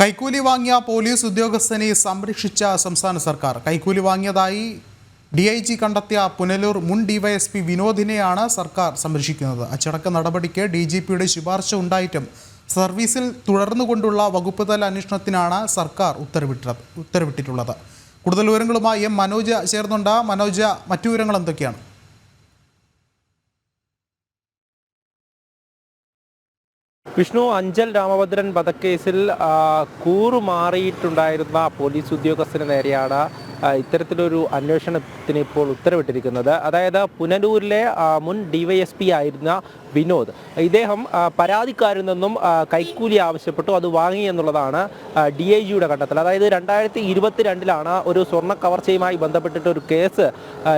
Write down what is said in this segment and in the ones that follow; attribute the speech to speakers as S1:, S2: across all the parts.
S1: കൈക്കൂലി വാങ്ങിയ പോലീസ് ഉദ്യോഗസ്ഥനെ സംരക്ഷിച്ച സംസ്ഥാന സർക്കാർ. കൈക്കൂലി വാങ്ങിയതായി ഡി ഐ ജി കണ്ടെത്തിയ പുനലൂർ മുൻ ഡിവൈഎസ്പി വിനോദിനെയാണ് സർക്കാർ സംരക്ഷിക്കുന്നത്. അച്ചടക്ക നടപടിക്ക് ഡി ജി പിയുടെ ശുപാർശ ഉണ്ടായിട്ടും സർവീസിൽ തുടർന്നുകൊണ്ടുള്ള വകുപ്പ് തല അന്വേഷണത്തിനാണ് സർക്കാർ ഉത്തരവിട്ടത് ഉത്തരവിട്ടിട്ടുള്ളത്. കൂടുതൽ വിവരങ്ങളുമായി എം മനോജ് ചേർന്നുണ്ട്. മനോജ് മറ്റു വിവരങ്ങൾ എന്തൊക്കെയാണ്?
S2: വിഷ്ണു അഞ്ചൽ രാമഭദ്രൻ വധക്കേസിൽ കൂറുമാറിയിട്ടുണ്ടായിരുന്ന പോലീസ് ഉദ്യോഗസ്ഥന് നേരെയാണ് ഇത്തരത്തിലൊരു അന്വേഷണത്തിന് ഇപ്പോൾ ഉത്തരവിട്ടിരിക്കുന്നത്. അതായത് പുനലൂരിലെ മുൻ ഡിവൈഎസ്പി ആയിരുന്ന വിനോദ് ഇദ്ദേഹം പരാതിക്കാരിൽ നിന്നും കൈക്കൂലി ആവശ്യപ്പെട്ടു അത് വാങ്ങി എന്നുള്ളതാണ് ഡി ഐ ജിയുടെ കണ്ടെത്തൽ അതായത് രണ്ടായിരത്തി ഇരുപത്തിരണ്ടിലാണ് ഒരു സ്വർണ കവർച്ചയുമായി ബന്ധപ്പെട്ടിട്ട് ഒരു കേസ്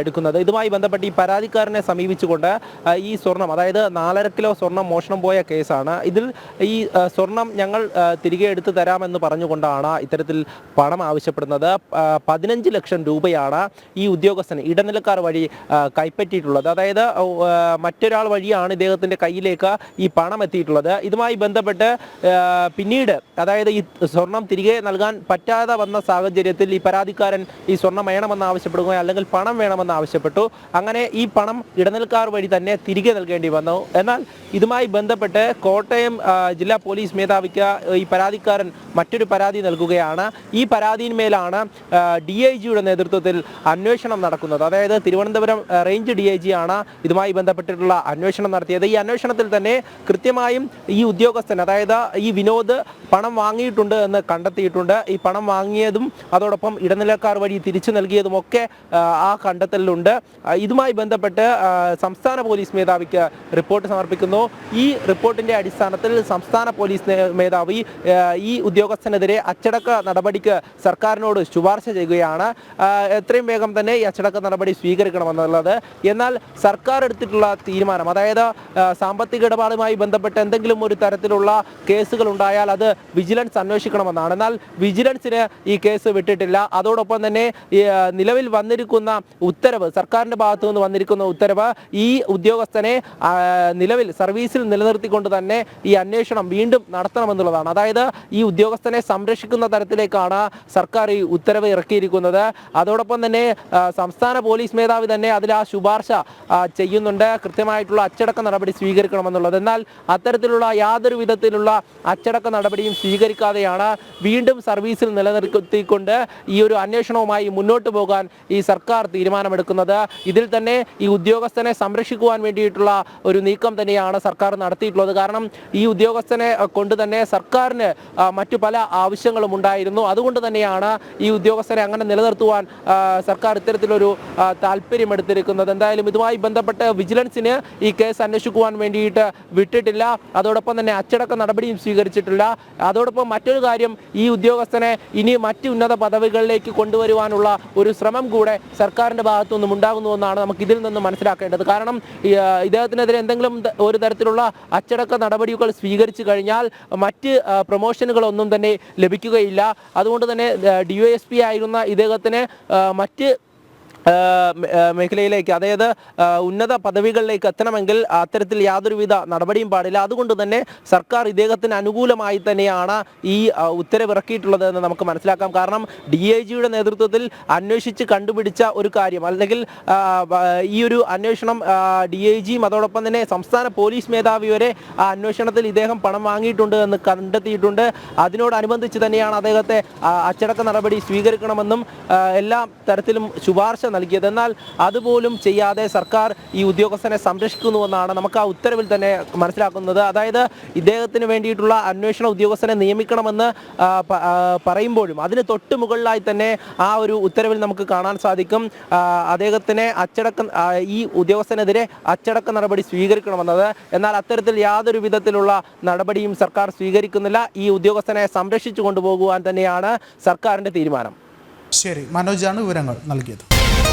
S2: എടുക്കുന്നത്. ഇതുമായി ബന്ധപ്പെട്ട് ഈ പരാതിക്കാരനെ സമീപിച്ചുകൊണ്ട് ഈ സ്വർണം അതായത് നാലര കിലോ സ്വർണം മോഷണം പോയ കേസാണ്. ഇതിൽ ഈ സ്വർണം ഞങ്ങൾ തിരികെ എടുത്തു തരാമെന്ന് പറഞ്ഞുകൊണ്ടാണ് ഇത്തരത്തിൽ പണം ആവശ്യപ്പെടുന്നത്. ആ, പതിനഞ്ച് ലക്ഷം രൂപയാണ് ഈ ഉദ്യോഗസ്ഥൻ ഇടനിലക്കാർ വഴി കൈപ്പറ്റിയിട്ടുള്ളത്. അതായത് മറ്റൊരാൾ വഴിയാണ് ഇദ്ദേഹത്തിന്റെ കയ്യിലേക്ക് ഈ പണം എത്തിയിട്ടുള്ളത്. ഇതുമായി ബന്ധപ്പെട്ട് പിന്നീട് അതായത് ഈ സ്വർണം തിരികെ നൽകാൻ പറ്റാതെ വന്ന സാഹചര്യത്തിൽ ഈ പരാതിക്കാരൻ ഈ സ്വർണം വേണമെന്ന് ആവശ്യപ്പെടുകയോ അല്ലെങ്കിൽ പണം വേണമെന്ന് ആവശ്യപ്പെട്ടു. അങ്ങനെ ഈ പണം ഇടനിലക്കാർ വഴി തന്നെ തിരികെ നൽകേണ്ടി വന്നു. എന്നാൽ ഇതുമായി ബന്ധപ്പെട്ട് കോട്ടയം ജില്ലാ പോലീസ് മേധാവിക്ക് ഈ പരാതിക്കാരൻ മറ്റൊരു പരാതി നൽകുകയാണ്. ഈ പരാതിയിന്മേലാണ് ഡി ഐ ജിയുടെ നേതൃത്വത്തിൽ അന്വേഷണം നടക്കുന്നത്. അതായത് Thiruvananthapuram range D I G ആണ് ഇതുമായി ബന്ധപ്പെട്ടിട്ടുള്ള അന്വേഷണം നടത്തിയത്. ഈ അന്വേഷണത്തിൽ തന്നെ കൃത്യമായും ഈ ഉദ്യോഗസ്ഥൻ അതായത് ഈ വിനോദ് പണം വാങ്ങിയിട്ടുണ്ട് എന്ന് കണ്ടെത്തിയിട്ടുണ്ട്. ഈ പണം വാങ്ങിയതും അതോടൊപ്പം ഇടനിലക്കാർ വഴി തിരിച്ചു നൽകിയതുമൊക്കെ ആ, കണ്ടെത്തലിലുണ്ട്. ഇതുമായി ബന്ധപ്പെട്ട് സംസ്ഥാന പോലീസ് മേധാവിക്ക് റിപ്പോർട്ട് സമർപ്പിക്കുന്നു. ഈ റിപ്പോർട്ടിന്റെ അടിസ്ഥാനത്തിൽ സംസ്ഥാന പോലീസ് മേധാവി ഈ ഉദ്യോഗസ്ഥനെതിരെ അച്ചടക്ക നടപടിക്ക് സർക്കാരിനോട് ശുപാർശ ചെയ്യുകയാണ്. ആ, എത്രയും വേഗം തന്നെ ഈ അച്ചടക്ക നടപടി സ്വീകരിക്കണമെന്നുള്ളത്. എന്നാൽ സർക്കാർ എടുത്തിട്ടുള്ള തീരുമാനം അതായത് സാമ്പത്തിക ഇടപാടുമായി ബന്ധപ്പെട്ട് എന്തെങ്കിലും ഒരു തരത്തിലുള്ള കേസുകൾ ഉണ്ടായാൽ അത് വിജിലൻസ് അന്വേഷിക്കണമെന്നാണ്. എന്നാൽ വിജിലൻസിന് ഈ കേസ് വിട്ടിട്ടില്ല. അതോടൊപ്പം തന്നെ നിലവിൽ വന്നിരിക്കുന്ന ഉത്തരവ് സർക്കാരിന്റെ ഭാഗത്തു നിന്ന് വന്നിരിക്കുന്ന ഉത്തരവ് ഈ ഉദ്യോഗസ്ഥനെ നിലവിൽ സർവീസിൽ നിലനിർത്തിക്കൊണ്ട് തന്നെ ഈ അന്വേഷണം വീണ്ടും നടത്തണമെന്നുള്ളതാണ്. അതായത് ഈ ഉദ്യോഗസ്ഥനെ സംരക്ഷിക്കുന്ന തരത്തിലേക്കാണ് സർക്കാർ ഈ ഉത്തരവ് ഇറക്കിയിരിക്കുന്നത്. അതോടൊപ്പം തന്നെ സംസ്ഥാന പോലീസ് മേധാവി തന്നെ അതിൽ ആ ശുപാർശ ചെയ്യുന്നുണ്ട്. കൃത്യമായിട്ടുള്ള അച്ചടക്ക നടപടി സ്വീകരിക്കണമെന്നുള്ളത്. എന്നാൽ അത്തരത്തിലുള്ള യാതൊരു വിധത്തിലുള്ള അച്ചടക്ക നടപടിയും സ്വീകരിക്കാതെയാണ് വീണ്ടും സർവീസിൽ നിലനിർത്തിക്കൊണ്ട് ഈ ഒരു അന്വേഷണവുമായി മുന്നോട്ട് പോകാൻ ഈ സർക്കാർ തീരുമാനമെടുക്കുന്നത്. ഇതിൽ തന്നെ ഈ ഉദ്യോഗസ്ഥനെ സംരക്ഷിക്കുവാൻ വേണ്ടിയിട്ടുള്ള ഒരു നീക്കം തന്നെയാണ് സർക്കാർ നടത്തിയിട്ടുള്ളത്. കാരണം ഈ ഉദ്യോഗസ്ഥനെ കൊണ്ട് തന്നെ സർക്കാരിന് മറ്റു പല ആവശ്യങ്ങളും ഉണ്ടായിരുന്നു. അതുകൊണ്ട് തന്നെയാണ് ഈ ഉദ്യോഗസ്ഥനെ അങ്ങനെ നിലനിർത്തുവാൻ സർക്കാർ ഇത്തരത്തിലൊരു താല്പര്യമെടുത്തിരിക്കുന്നത് എന്തായാലും ഇതുമായി ബന്ധപ്പെട്ട് വിജിലൻസിന് ഈ കേസ് അന്വേഷിക്കുവാൻ വേണ്ടിയിട്ട് വിട്ടിട്ടില്ല. അതോടൊപ്പം തന്നെ അച്ചടക്ക നടപടിയും സ്വീകരിച്ചിട്ടില്ല. അതോടൊപ്പം മറ്റൊരു കാര്യം ഈ ഉദ്യോഗസ്ഥനെ ഇനി മറ്റ് ഉന്നത പദവികളിലേക്ക് കൊണ്ടുവരുവാനുള്ള ഒരു ശ്രമം കൂടെ സർക്കാരിന്റെ ഭാഗത്തു നിന്നും ഉണ്ടാകുന്നുവെന്നാണ് നമുക്ക് ഇതിൽ നിന്ന് മനസ്സിലാക്കേണ്ടത്. കാരണം ഇദ്ദേഹത്തിനെതിരെ എന്തെങ്കിലും ഒരു തരത്തിലുള്ള അച്ചടക്ക നടപടികൾ സ്വീകരിച്ചു കഴിഞ്ഞാൽ മറ്റ് പ്രൊമോഷനുകളൊന്നും തന്നെ ലഭിക്കുകയില്ല. അതുകൊണ്ട് തന്നെ ഡി ആയിരുന്ന ഇദ്ദേഹത്തിന് ആ, മറ്റ് മേഖലയിലേക്ക് അതായത് ഉന്നത പദവികളിലേക്ക് എത്തണമെങ്കിൽ അത്തരത്തിൽ യാതൊരുവിധ നടപടിയും പാടില്ല. അതുകൊണ്ട് തന്നെ സർക്കാർ ഇദ്ദേഹത്തിന് അനുകൂലമായി തന്നെയാണ് ഈ ഉത്തരവിറക്കിയിട്ടുള്ളത് എന്ന് നമുക്ക് മനസ്സിലാക്കാം. കാരണം ഡി ഐ ജിയുടെ നേതൃത്വത്തിൽ അന്വേഷിച്ച് കണ്ടുപിടിച്ച ഒരു കാര്യം അല്ലെങ്കിൽ ഈ ഒരു അന്വേഷണം ഡി ഐ ജിയും അതോടൊപ്പം തന്നെ സംസ്ഥാന പോലീസ് മേധാവി വരെ ആ അന്വേഷണത്തിൽ ഇദ്ദേഹം പണം വാങ്ങിയിട്ടുണ്ട് എന്ന് കണ്ടെത്തിയിട്ടുണ്ട്. അതിനോടനുബന്ധിച്ച് തന്നെയാണ് അദ്ദേഹത്തെ അച്ചടക്ക നടപടി സ്വീകരിക്കണമെന്നും എല്ലാ തരത്തിലും ശുപാർശ നൽകിയത്. എന്നാൽ അതുപോലും ചെയ്യാതെ സർക്കാർ ഈ ഉദ്യോഗസ്ഥനെ സംരക്ഷിക്കുന്നുവെന്നാണ് നമുക്ക് ആ ഉത്തരവിൽ തന്നെ മനസ്സിലാക്കുന്നത്. അതായത് ഇദ്ദേഹത്തിന് വേണ്ടിയിട്ടുള്ള അന്വേഷണ ഉദ്യോഗസ്ഥനെ നിയമിക്കണമെന്ന് പറയുമ്പോഴും അതിന് തൊട്ട് മുകളിലായി തന്നെ ആ ഒരു ഉത്തരവിൽ നമുക്ക് കാണാൻ സാധിക്കും. അദ്ദേഹത്തിനെ അച്ചടക്ക ഈ ഉദ്യോഗസ്ഥനെതിരെ അച്ചടക്ക നടപടി സ്വീകരിക്കണമെന്നത്. എന്നാൽ അത്തരത്തിൽ യാതൊരു വിധത്തിലുള്ള നടപടിയും സർക്കാർ സ്വീകരിക്കുന്നില്ല. ഈ ഉദ്യോഗസ്ഥനെ സംരക്ഷിച്ചു കൊണ്ടുപോകുവാൻ തന്നെയാണ് സർക്കാരിന്റെ തീരുമാനം.
S1: ശരി. മനോജാണ് വിവരങ്ങൾ നൽകിയത്.